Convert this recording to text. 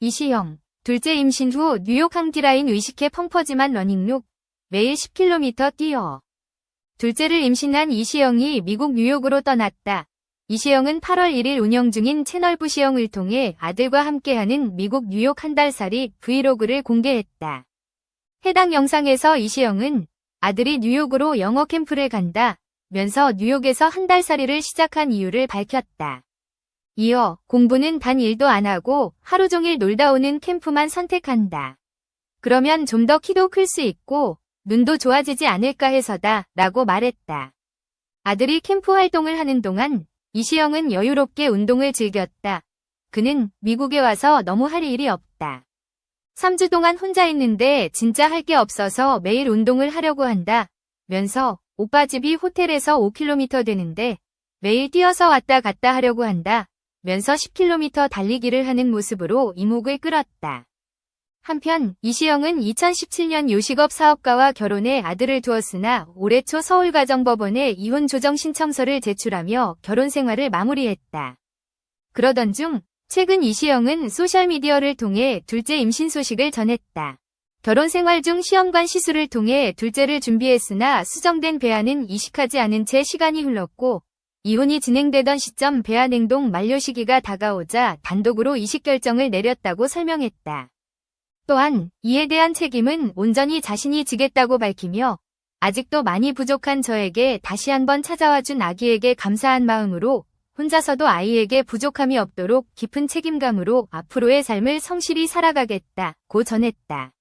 이시영, 둘째 임신 후 뉴욕 항디라인 의식해 펑퍼짐한 러닝룩, 매일 10km 뛰어. 둘째를 임신한 이시영이 미국 뉴욕으로 떠났다. 이시영은 8월 1일 운영 중인 채널 부 시영을 통해 아들과 함께하는 미국 뉴욕 한 달살이 브이로그를 공개했다. 해당 영상에서 이시영은 아들이 뉴욕으로 영어 캠프를 간다 면서 뉴욕에서 한 달살이를 시작한 이유를 밝혔다. 이어 공부는 단 일도 안 하고 하루 종일 놀다 오는 캠프만 선택한다. 그러면 좀 더 키도 클 수 있고 눈도 좋아지지 않을까 해서다 라고 말했다. 아들이 캠프 활동을 하는 동안 이시영은 여유롭게 운동을 즐겼다. 그는 미국에 와서 너무 할 일이 없다. 3주 동안 혼자 있는데 진짜 할 게 없어서 매일 운동을 하려고 한다. 면서 오빠 집이 호텔에서 5km 되는데 매일 뛰어서 왔다 갔다 하려고 한다. 면서 10km 달리기를 하는 모습으로 이목을 끌었다. 한편 이시영은 2017년 요식업 사업가와 결혼해 아들을 두었으나 올해 초 서울가정법원에 이혼 조정 신청서를 제출하며 결혼 생활을 마무리했다. 그러던 중 최근 이시영은 소셜미디어를 통해 둘째 임신 소식을 전했다. 결혼 생활 중 시험관 시술을 통해 둘째를 준비했으나 수정된 배아는 이식하지 않은 채 시간이 흘렀고 이혼이 진행되던 시점 배아 냉동 만료 시기가 다가오자 단독으로 이식 결정을 내렸다고 설명했다. 또한 이에 대한 책임은 온전히 자신이 지겠다고 밝히며 아직도 많이 부족한 저에게 다시 한번 찾아와 준 아기에게 감사한 마음으로 혼자서도 아이에게 부족함이 없도록 깊은 책임감으로 앞으로의 삶을 성실히 살아가겠다 고 전했다.